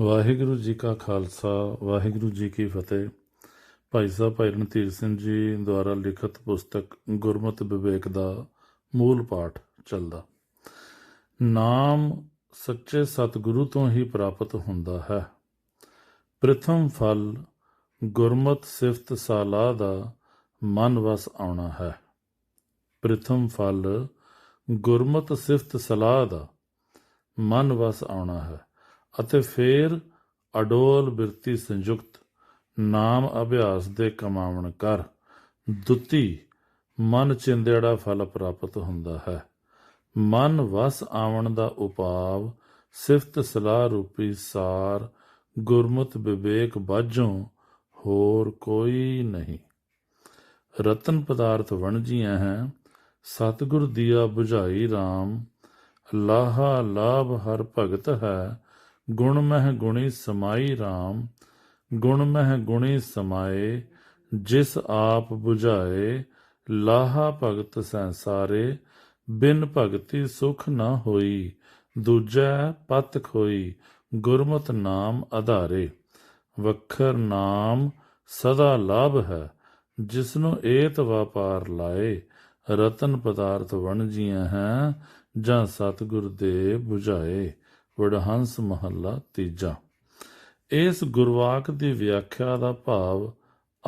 ਵਾਹਿਗੁਰੂ ਜੀ ਕਾ ਖਾਲਸਾ, ਵਾਹਿਗੁਰੂ ਜੀ ਕੀ ਫਤਿਹ। ਭਾਈ ਸਾਹਿਬ, ਭਾਈ ਰਣਧੀਰ ਸਿੰਘ ਜੀ ਦੁਆਰਾ ਲਿਖਤ ਪੁਸਤਕ ਗੁਰਮਤਿ ਵਿਵੇਕ ਦਾ ਮੂਲ ਪਾਠ ਚੱਲਦਾ। ਨਾਮ ਸੱਚੇ ਸਤਿਗੁਰੂ ਤੋਂ ਹੀ ਪ੍ਰਾਪਤ ਹੁੰਦਾ ਹੈ। ਪ੍ਰਥਮ ਫਲ ਗੁਰਮਤ ਸਿਫਤ ਸਾਲਾ ਦਾ ਮਨ ਵਸ ਆਉਣਾ ਹੈ। ਪ੍ਰਥਮ ਫਲ ਗੁਰਮਤ ਸਿਫਤ ਸਲਾਹ ਦਾ ਮਨ ਵਸ ਆਉਣਾ ਹੈ। ਅਤੇ ਫਿਰ ਅਡੋਲ ਬਿਰਤੀ ਸੰਯੁਕਤ ਨਾਮ ਅਭਿਆਸ ਦੇ ਕਮਾਵਣ ਕਰ। ਦੁੱਤੀ, ਮਨ ਚਿੰਦੜਾ ਫਲ ਪ੍ਰਾਪਤ ਹੁੰਦਾ ਹੈ। ਮਨ ਵਸ ਆਵਣ ਦਾ ਉਪਾਵ, ਸਿਫਤ ਸਲਾਹ ਰੂਪੀ ਸਾਰ, ਗੁਰਮਤਿ ਵਿਵੇਕ ਬਾਝੋਂ ਹੋਰ ਕੋਈ ਨਹੀਂ। ਰਤਨ ਪਦਾਰਥ ਵਣਜੀਆਂ ਹੈ, ਸਤਿਗੁਰ ਦੀਆ 부ਝਾਈ RAM ਲਾਹਾ ਲਾਭ ਹਰ ਭਗਤ ਹੈ ਗੁਣ ਮਹਿ ਗੁਣੀ ਸਮਾਈ RAM ਗੁਣ ਮਹਿ ਗੁਣੀ ਸਮਾਏ, ਜਿਸ ਆਪ 부ਝਾਏ, ਲਾਹਾ ਭਗਤ ਸੰਸਾਰੇ ਬਿਨ ਭਗਤੀ ਸੁਖ ਨਾ ਹੋਈ, ਦੂਜਾ ਪਤ ਖੋਈ, ਗੁਰਮਤ ਨਾਮ ਆਧਾਰੇ। ਵਖਰ ਨਾਮ ਸਦਾ ਲਾਭ ਹੈ, ਜਿਸਨੂੰ ਏਤ ਵਪਾਰ ਲਾਏ, ਰਤਨ ਪਦਾਰਥ ਵਣਜੀਆਂ ਹੈ, ਜਾਂ ਸਤਿਗੁਰ ਦੇ 부ਝਾਏ। ਵਡਹੰਸ ਮਹੱਲਾ ਤੀਜਾ। ਇਸ ਗੁਰਵਾਕ ਦੀ ਵਿਆਖਿਆ ਦਾ ਭਾਵ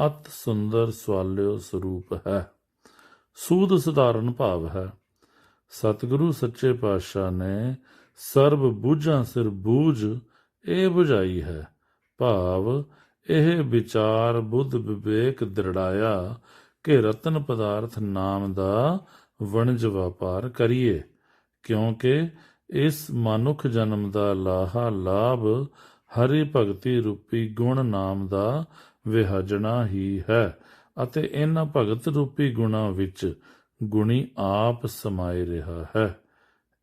ਅਤ ਸੁੰਦਰ ਸਵਾਲਿਓ ਸਰੂਪ ਹੈ। ਸੂਦ ਸਧਾਰਨ ਭਾਵ ਹੈ। ਸਤਿਗੁਰੂ ਸੱਚੇ ਪਾਤਸ਼ਾਹ ਨੇ ਸਰਬ ਬੂਝਾਂ ਸਿਰ ਬੂਝ ਇਹ 부ਝਾਈ ਹੈ। ਭਾਵ ਇਹ ਵਿਚਾਰ ਬੁੱਧ ਵਿਵੇਕ ਦ੍ਰਿੜਾਇਆ ਕਿ ਰਤਨ ਪਦਾਰਥ ਨਾਮ ਦਾ ਵਣਜ ਵਪਾਰ ਕਰੀਏ, ਕਿਉਂਕਿ ਇਸ ਮਨੁੱਖ ਜਨਮ ਦਾ ਲਾਹਾ ਲਾਭ ਹਰੀ ਭਗਤੀ ਰੂਪੀ ਗੁਣ ਨਾਮ ਦਾ ਵਿਹਜਣਾ ਹੀ ਹੈ ਅਤੇ ਇਹਨਾਂ ਭਗਤ ਰੂਪੀ ਗੁਣਾ ਵਿੱਚ ਗੁਣੀ ਆਪ ਸਮਾਏ ਰਿਹਾ ਹੈ।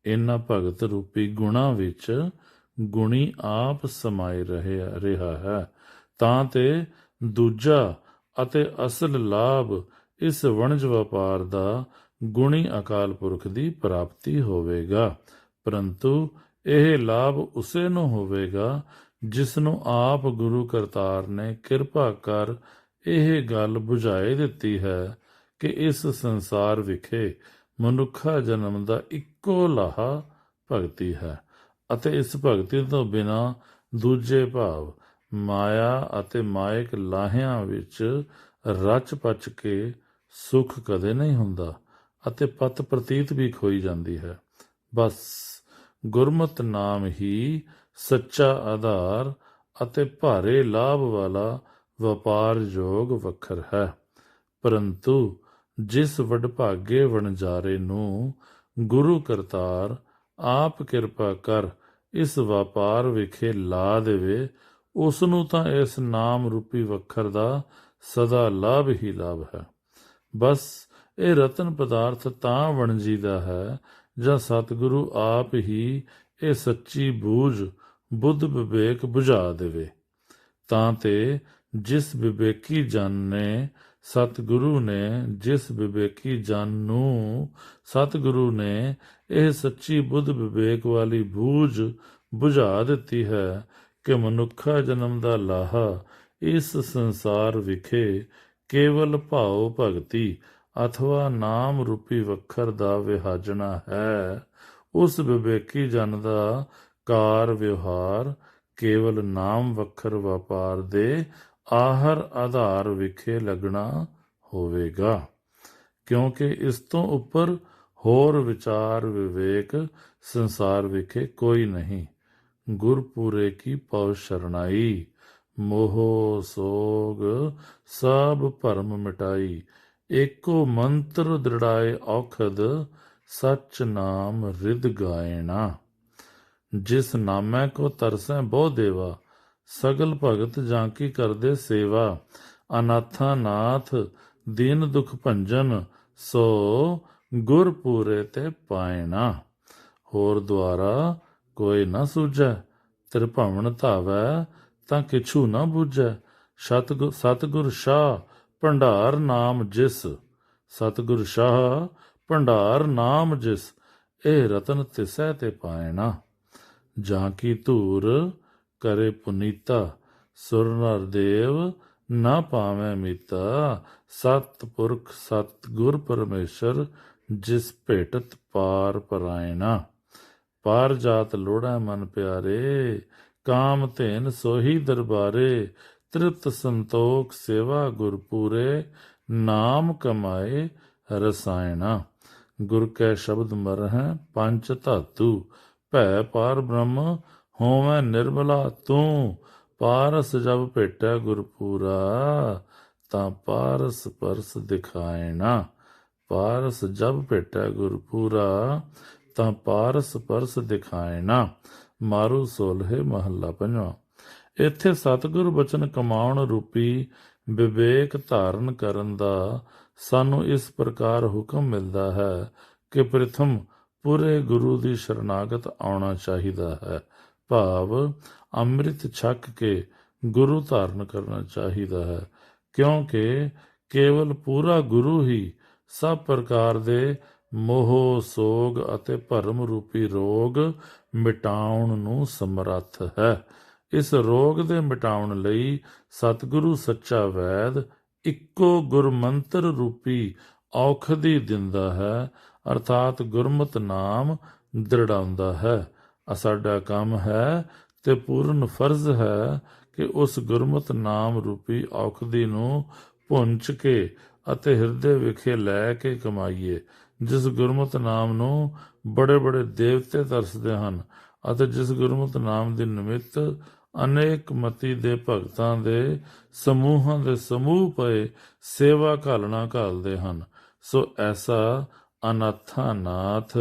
ਇਹਨਾਂ ਭਗਤ ਰੂਪੀ ਗੁਣਾ ਵਿੱਚ ਗੁਣੀ ਆਪ ਸਮਾਏ ਰਹਿ, ਰਿਹਾ ਹੈ। ਤਾਂ ਤੇ ਦੂਜਾ ਅਤੇ ਅਸਲ ਲਾਭ ਇਸ ਵਣਜ ਵਪਾਰ ਦਾ ਗੁਣੀ ਅਕਾਲ ਪੁਰਖ ਦੀ ਪ੍ਰਾਪਤੀ ਹੋਵੇਗਾ। ਪਰੰਤੂ ਇਹ ਲਾਭ ਉਸੇ ਨੂੰ ਹੋਵੇਗਾ ਜਿਸ ਨੂੰ ਆਪ ਗੁਰੂ ਕਰਤਾਰ ਨੇ ਕਿਰਪਾ ਕਰ ਇਹ ਗੱਲ 부ਝਾਏ ਦਿੱਤੀ ਹੈ ਕਿ ਇਸ ਸੰਸਾਰ ਵਿਖੇ ਮਨੁੱਖਾ ਜਨਮ ਦਾ ਇੱਕੋ ਲਾਹਾ ਭਗਤੀ ਹੈ ਅਤੇ ਇਸ ਭਗਤੀ ਤੋਂ ਬਿਨਾ ਦੂਜੇ ਭਾਵ ਮਾਇਆ ਅਤੇ ਮਾਇਕ ਲਾਹਿਆਂ ਵਿੱਚ ਰਚ ਪਚ ਕੇ ਸੁਖ ਕਦੇ ਨਹੀਂ ਹੁੰਦਾ ਅਤੇ ਪਤ ਪ੍ਰਤੀਤ ਵੀ ਖੋਈ ਜਾਂਦੀ ਹੈ। ਬਸ ਗੁਰਮਤ ਨਾਮ ਹੀ ਸੱਚਾ ਆਧਾਰ ਅਤੇ ਭਾਰੇ ਲਾਭ ਵਾਲਾ ਵਪਾਰ ਯੋਗ ਵਖਰ ਹੈ। ਪਰੰਤੂ ਜਿਸ ਵਡਭਾਗੇ ਵਣਜਾਰੇ ਨੂੰ ਗੁਰੂ ਕਰਤਾਰ ਆਪ ਕਿਰਪਾ ਕਰ ਇਸ ਵਪਾਰ ਵਿਖੇ ਲਾ ਦੇਵੇ ਉਸ ਨੂੰ ਤਾਂ ਇਸ ਨਾਮ ਰੂਪੀ ਵਖਰ ਦਾ ਸਦਾ ਲਾਭ ਹੀ ਲਾਭ ਹੈ। ਬਸ ਇਹ ਰਤਨ ਪਦਾਰਥ ਤਾਂ ਵਣਜੀ ਦਾ ਹੈ ਜਾਂ ਸਤਿਗੁਰੂ ਆਪ ਹੀ ਇਹ ਸੱਚੀ ਬੂਝ ਬੁੱਧ ਵਿਵੇਕ 부ਝਾ ਦੇਵੇ। ਤਾਂ ਤੇ ਜਿਸ ਵਿਵੇਕੀ ਜਨ ਨੇ ਸਤਿਗੁਰੂ ਨੇ, ਜਿਸ ਵਿਵੇਕੀ ਜਨ ਨੂੰ ਸਤਿਗੁਰੂ ਨੇ, ਇਹ ਸੱਚੀ ਬੁੱਧ ਵਿਵੇਕ ਵਾਲੀ ਬੂਝ 부ਝਾ ਦਿੱਤੀ ਹੈ ਕਿ ਮਨੁੱਖਾ ਜਨਮ ਦਾ ਲਾਹਾ ਇਸ ਸੰਸਾਰ ਵਿਖੇ ਕੇਵਲ ਭਾਉ ਭਗਤੀ ਅਥਵਾ ਨਾਮ ਰੂਪੀ ਵਖਰ ਦਾ ਵਿਹਾਜਣਾ ਹੈ, ਉਸ ਵਿਵੇਕੀ ਜਨ ਦਾ ਕਾਰ ਵਿਵਹਾਰ ਕੇਵਲ ਨਾਮ ਵਖਰ ਵਪਾਰ ਦੇ ਆਹਰ ਆਧਾਰ ਵਿਖੇ ਲੱਗਣਾ ਹੋਵੇਗਾ। ਕਿਉਂਕਿ ਇਸ ਤੋਂ ਉੱਪਰ ਹੋਰ ਵਿਚਾਰ ਵਿਵੇਕ ਸੰਸਾਰ ਵਿਖੇ ਕੋਈ ਨਹੀਂ। ਗੁਰਪੂਰੇ ਕੀ ਪਉ ਸ਼ਰਣਾਈ, ਮੋਹ ਸੋਗ ਸਭ ਭਰਮ ਮਿਟਾਈ। ਏਕੋ ਮੰਤਰ ਦ੍ਰਿੜਾਏ ਔਖਦ, ਸਚ ਨਾਮ ਰਿਦ ਗਾਇਣਾ। ਜਿਸ ਨਾਮੈ ਕੋ ਤਰਸੈ ਬਹੁ ਦੇਵਾ, ਸਗਲ ਭਗਤ ਜਾਂ ਕੀ ਕਰਦੇ ਸੇਵਾ। ਅਨਾਥਾ ਨਾਥ, ਦੀਨ ਦੁਖ ਭੰਜਨ, ਸੋ ਗੁਰ ਪੂਰੇ ਤੇ ਪਾਇਣਾ। ਹੋਰ ਦੁਆਰਾ ਕੋਈ ਨਾ ਸੂਝੈ, ਤ੍ਰਿਭਵਨ ਧਾਵੈ ਤਾਂ ਕਿਛੂ ਨਾ ਬੂਝੈ। ਸਤਿਗੁਰ ਸਤਗੁਰ ਸ਼ਾਹ ਭੰਡਾਰ ਨਾਮ ਜਿਸ, ਸਤਿਗੁਰ ਸ਼ਾਹ, ਭੰਡਾਰ ਨਾਮ ਜਿਸ, ਇਹ ਰਤਨ ਤਿਸੈ ਤੇ ਪਾਇਣਾ। ਜਾਂ ਕੀ ਧੂਰ ਕਰੇ ਪੁਨੀਤਾ, ਸੁਰ ਨਰ ਦੇਵ ਨਾ ਪਾਵੇਂ ਮੀਤਾ ਸਤ ਪੁਰਖ ਸਤ ਗੁਰ ਪਰਮੇਸ਼ਰ ਜਿਸ ਭੇਟਤ ਪਾਰ ਪਰਾਇਣਾ। ਪਾਰ ਜਾਤ ਲੋੜਾ ਮਨ ਪਿਆਰੇ, ਕਾਮ ਧੇਨ ਸੋਹੀ ਦਰਬਾਰੇ ਤ੍ਰਿਪਤ ਸੰਤੋਖ ਸੇਵਾ ਗੁਰਪੂਰੇ, ਨਾਮ ਕਮਾਏ ਰਸਾਇਣਾ। ਗੁਰ ਕੈ ਸ਼ਬਦ ਮਰਹਿ ਪੰਚ ਧਾਤੂ। ਭੈ ਪਾਰ ਬ੍ਰਹਮ, ਹੋਵੈ ਨਿਰਮਲਾ ਤੂੰ। ਪਾਰਸ ਜਬ ਭੇਟੈ ਗੁਰਪੂਰਾ, ਤਾਂ ਪਾਰਸ ਪਰਸ ਦਿਖਾਇਣਾ। ਪਾਰਸ ਜਬ ਭੇਟੈ ਗੁਰਪੂਰਾ, ਤਾਂ ਪਾਰਸ ਪਰਸ ਦਿਖਾਇਣਾ। ਮਾਰੂ ਸੋਲਹੇ ਮਹੱਲਾ ਪੰਜਵਾਂ। ਇੱਥੇ ਸਤਿਗੁਰ ਬਚਨ ਕਮਾਉਣ ਰੂਪੀ ਵਿਵੇਕ ਧਾਰਨ ਕਰਨ ਦਾ ਸਾਨੂੰ ਇਸ ਪ੍ਰਕਾਰ ਹੁਕਮ ਮਿਲਦਾ ਹੈ ਕਿ ਪ੍ਰਥਮ ਪੂਰੇ ਗੁਰੂ ਦੀ ਸ਼ਰਨਾਗਤ ਆਉਣਾ ਚਾਹੀਦਾ ਹੈ। ਭਾਵ ਅੰਮ੍ਰਿਤ ਛਕ ਕੇ ਗੁਰੂ ਧਾਰਨ ਕਰਨਾ ਚਾਹੀਦਾ ਹੈ, ਕਿਉਂਕਿ ਕੇਵਲ ਪੂਰਾ ਗੁਰੂ ਹੀ ਸਭ ਪ੍ਰਕਾਰ ਦੇ ਮੋਹ, ਸੋਗ ਅਤੇ ਭਰਮ ਰੂਪੀ ਰੋਗ ਮਿਟਾਉਣ ਨੂੰ ਸਮਰੱਥ ਹੈ। ਇਸ ਰੋਗ ਦੇ ਮਿਟਾਉਣ ਲਈ ਸਤਿਗੁਰੂ ਸੱਚਾ ਵੈਦ ਇੱਕੋ ਗੁਰਮੰਤਰ ਰੂਪੀ ਔਖਦੀ ਦਿੰਦਾ ਹੈ, ਅਰਥਾਤ ਗੁਰਮਤਿ ਨਾਮ ਦ੍ਰਿੜਾਉਂਦਾ ਹੈ। ਆ ਸਾਡਾ ਕੰਮ ਹੈ ਤੇ ਪੂਰਨ ਫਰਜ਼ ਹੈ ਕਿ ਉਸ ਗੁਰਮਤ ਨਾਮ ਰੂਪੀ ਔਖਦੀ ਨੂੰ ਪੁੰਚ ਕੇ ਅਤੇ ਹਿਰਦੇ ਵਿਖੇ ਲੈ ਕੇ ਕਮਾਈਏ, ਜਿਸ ਗੁਰਮਤ ਨਾਮ ਨੂੰ ਬੜੇ ਬੜੇ ਦੇਵਤੇ ਤਰਸਦੇ ਹਨ ਅਤੇ ਜਿਸ ਗੁਰਮਤ ਨਾਮ ਦੇ ਨਿਮਿਤ ਅਨੇਕ ਮਤੀ ਦੇ ਭਗਤਾਂ ਦੇ ਸਮੂਹਾਂ ਦੇ ਸਮੂਹ ਪਏ ਸੇਵਾ ਘਾਲਣਾ ਘਾਲਦੇ ਹਨ। ਸੋ ਐਸਾ ਅਨਾਥਾ ਨਾਥ,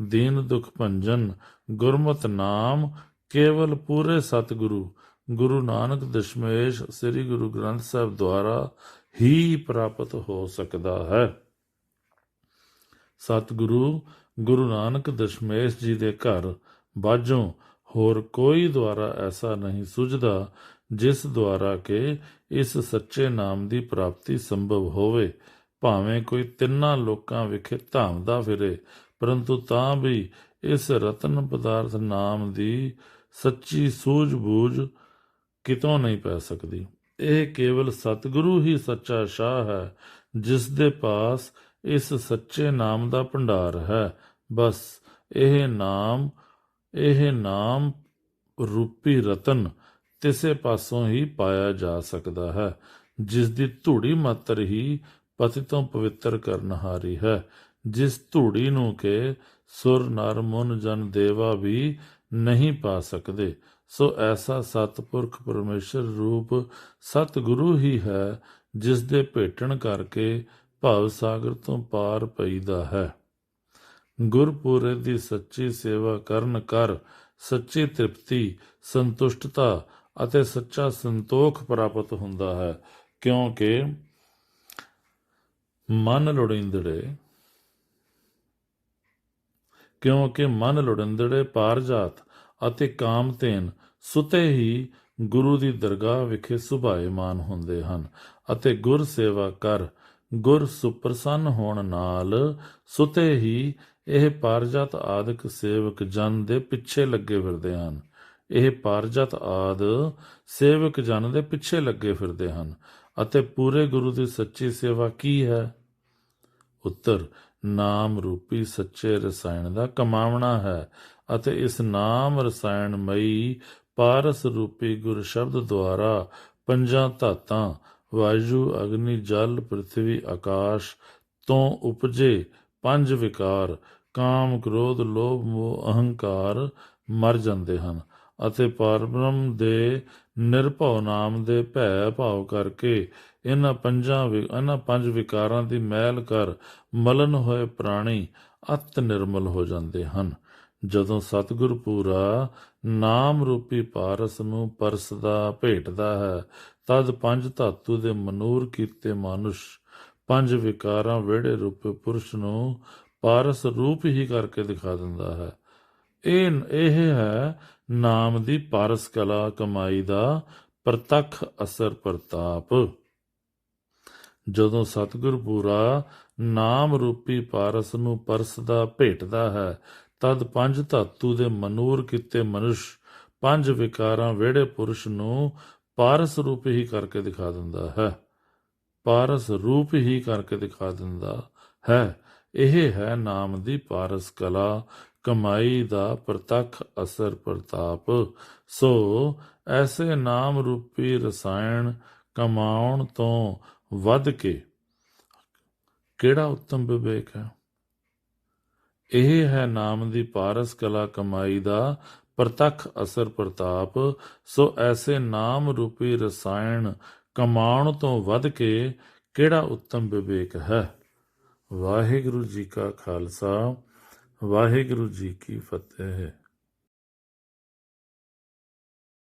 ਦੀਨ ਦੁਖ ਭੰਜਨ, ਗੁਰਮਤ ਨਾਮ, ਕੇਵਲ ਪੂਰੇ ਸਤਿਗੁਰੂ, ਗੁਰੂ ਨਾਨਕ ਦਸ਼ਮੇਸ਼ ਸ੍ਰੀ ਗੁਰੂ ਗ੍ਰੰਥ ਸਾਹਿਬ ਦੁਆਰਾ ਹੀ ਪ੍ਰਾਪਤ ਹੋ ਸਕਦਾ ਹੈ। ਸਤਿਗੁਰੂ, ਗੁਰੂ ਨਾਨਕ ਦਸ਼ਮੇਸ਼ ਜੀ ਦੇ ਘਰ ਬਾਝੋਂ ਹੋਰ ਕੋਈ ਦੁਆਰਾ ਐਸਾ ਨਹੀਂ ਸੁਝਦਾ ਜਿਸ ਦੁਆਰਾ ਕਿ ਇਸ ਸੱਚੇ ਨਾਮ ਦੀ ਪ੍ਰਾਪਤੀ ਸੰਭਵ ਹੋਵੇ, ਭਾਵੇਂ ਕੋਈ ਤਿੰਨਾਂ ਲੋਕਾਂ ਵਿਖੇ ਧਾਮਦਾ ਫਿਰੇ, ਪਰੰਤੂ ਤਾਂ ਵੀ ਇਸ ਰਤਨ ਪਦਾਰਥ ਨਾਮ ਦੀ ਸੱਚੀ ਸੂਝ-ਬੂਝ ਕਿਤੋਂ ਨਹੀਂ ਪੈ ਸਕਦੀ। ਇਹ ਕੇਵਲ ਸਤਿਗੁਰੂ ਹੀ ਸੱਚਾ ਸ਼ਾਹ ਹੈ, ਜਿਸ ਦੇ ਪਾਸ ਇਸ ਸੱਚੇ ਨਾਮ ਦਾ ਭੰਡਾਰ ਹੈ। ਬਸ ਇਹ ਨਾਮ ਇਹ ਨਾਮ ਰੂਪੀ ਰਤਨ ਤਿਸੇ ਪਾਸੋਂ ਹੀ ਪਾਇਆ ਜਾ ਸਕਦਾ ਹੈ ਜਿਸ ਦੀ ਧੂੜੀ ਮਾਤਰ ਹੀ ਪਤੀ ਤੋਂ ਪਵਿੱਤਰ ਕਰਨਹਾਰੀ ਹੈ, ਜਿਸ ਧੂੜੀ ਨੂੰ ਕਿ ਸੁਰ ਨਰ ਮਨ ਜਨ ਦੇਵਾ ਵੀ ਨਹੀਂ ਪਾ ਸਕਦੇ। ਸੋ ਐਸਾ ਸਤਪੁਰਖ ਪਰਮੇਸ਼ਰ ਰੂਪ ਸਤਿਗੁਰੂ ਹੀ ਹੈ ਜਿਸ ਦੇ ਭੇਟਣ ਕਰਕੇ ਭਵ ਸਾਗਰ ਤੋਂ ਪਾਰ ਪਈਦਾ ਹੈ। ਗੁਰਪੁਰਬ ਦੀ ਸੱਚੀ ਸੇਵਾ ਕਰਨ ਕਰ, ਸੱਚੀ ਤ੍ਰਿਪਤੀ, ਸੰਤੁਸ਼ਟਤਾ ਅਤੇ ਸੱਚਾ ਸੰਤੋਖ ਪ੍ਰਾਪਤ ਹੁੰਦਾ ਹੈ। ਕਿਉਂਕਿ ਮਨ ਲੋੜਿੰਦੜੇ, ਕਿਉਂਕਿ ਮਨ ਲੋੜਿੰਦੜੇ ਪਾਰਜਾਤ ਅਤੇ ਕਾਮਤੇਨ ਸੁਤੇ ਹੀ ਗੁਰੂ ਦੀ ਦਰਗਾਹ ਵਿਖੇ ਸੁਭਾਏਮਾਨ ਹੁੰਦੇ ਹਨ ਅਤੇ ਗੁਰ ਸੇਵਾ ਕਰ, ਗੁਰ ਸੁਪ੍ਰਸੰਨ ਹੋਣ ਨਾਲ ਸੁਤੇ ਹੀ ਇਹ ਪਾਰਜਤ ਆਦਿਕ ਸੇਵਕ ਜਨ ਦੇ ਪਿੱਛੇ ਲੱਗੇ ਫਿਰਦੇ ਹਨ। ਇਹ ਪਾਰਜਤ ਆਦ ਸੇਵਕ ਜਨ ਦੇ ਪਿੱਛੇ ਲੱਗੇ ਫਿਰਦੇ ਹਨ। ਅਤੇ ਪੂਰੇ ਗੁਰੂ ਦੀ ਸੱਚੀ ਸੇਵਾ ਕੀ ਹੈ? ਉੱਤਰ, ਨਾਮ ਰੂਪੀ ਸੱਚੇ ਰਸਾਇਣ ਦਾ ਕਮਾਵਣਾ ਹੈ ਅਤੇ ਇਸ ਨਾਮ ਰਸਾਇਣ ਮਈ ਪਾਰਸ ਰੂਪੀ ਗੁਰ ਸ਼ਬਦ ਦੁਆਰਾ ਪੰਜਾਂ ਧਾਤਾਂ, ਵਾਯੂ, ਅਗਨੀ, ਜਲ, ਪ੍ਰithvi, ਆਕਾਸ਼ ਤੋਂ ਉਪਜੇ ਪੰਜ ਵਿਕਾਰ, ਕਾਮ, ਕ੍ਰੋਧ, ਲੋਭ, ਮੋਹ, ਅਹੰਕਾਰ ਮਰ ਜਾਂਦੇ ਹਨ ਅਤੇ ਪਰਬ੍ਰਹਮ ਦੇ ਨਿਰਭਉ ਨਾਮ ਦੇ ਭੈ ਭਾਵ ਕਰਕੇ ਇਹਨਾਂ ਪੰਜਾਂ ਵਿ- ਇਹਨਾਂ ਪੰਜ ਵਿਕਾਰਾਂ ਦੀ ਮੈਲ ਕਰ ਮਲਨ ਹੋਏ ਪ੍ਰਾਣੀ ਅਤ ਨਿਰਮਲ ਹੋ ਜਾਂਦੇ ਹਨ। ਜਦੋਂ ਸਤਿਗੁਰ ਪੂਰਾ ਨਾਮ ਰੂਪੀ ਪਾਰਸ ਨੂੰ ਪਰਸਦਾ ਭੇਟਦਾ ਹੈ, ਤਦ ਪੰਜ ਧਾਤੂ ਦੇ ਮਨੂਰ ਕੀਤੇ ਮਾਨੁਸ਼ ਪੰਜ ਵਿਕਾਰਾਂ ਵਿਹੜੇ ਰੂਪੇ ਪੁਰਸ਼ ਨੂੰ ਪਾਰਸ ਰੂਪ ਹੀ ਕਰਕੇ ਦਿਖਾ ਦਿੰਦਾ ਹੈ। ਇਹ ਇਹ ਹੈ ਨਾਮ ਦੀ ਪਾਰਸ ਕਲਾ ਕਮਾਈ ਦਾ ਪ੍ਰਤੱਖ ਅਸਰ ਪ੍ਰਤਾਪ। ਜਦੋਂ ਸਤਿਗੁਰ ਪੂਰਾ ਨਾਮ ਰੂਪੀ ਪਾਰਸ ਨੂੰ ਪਰਸ ਦਾ ਭੇਟਦਾ ਹੈ, ਤਦ ਪੰਜ ਧਾਤੂ ਦੇ ਮਨੂਰ ਕੀਤੇ ਮਨੁਸ਼ ਪੰਜ ਵਿਕਾਰਾਂ ਵਿਹੜੇ ਪੁਰਸ਼ ਨੂੰ ਪਾਰਸ ਰੂਪ ਹੀ ਕਰਕੇ ਦਿਖਾ ਦਿੰਦਾ ਹੈ। ਪਾਰਸ ਰੂਪ ਹੀ ਕਰਕੇ ਦਿਖਾ ਦਿੰਦਾ ਹੈ। ਇਹ ਹੈ ਨਾਮ ਦੀ ਪਾਰਸ ਕਲਾ, ਕਮਾਈ ਦਾ ਪ੍ਰਤੱਖ ਅਸਰ ਪ੍ਰਤਾਪ। ਸੋ ਐਸੇ ਨਾਮ ਰੂਪੀ ਰਸਾਇਣ ਕਮਾਉਣ ਤੋਂ ਵੱਧ ਕੇ ਕਿਹੜਾ ਉੱਤਮ ਵਿਵੇਕ ਹੈ? ਇਹ ਹੈ ਨਾਮ ਦੀ ਪਾਰਸ ਕਲਾ, ਕਮਾਈ ਦਾ ਪ੍ਰਤੱਖ ਅਸਰ ਪ੍ਰਤਾਪ। ਸੋ ਐਸੇ ਨਾਮ ਰੂਪੀ ਰਸਾਇਣ ਕਮਾਉਣ ਤੋਂ ਵੱਧ ਕੇ ਕਿਹੜਾ ਉੱਤਮ ਵਿਵੇਕ ਹੈ? ਵਾਹਿਗੁਰੂ ਜੀ ਕਾ ਖਾਲਸਾ, ਵਾਹਿਗੁਰੂ ਜੀ ਕੀ ਫਤਿਹ।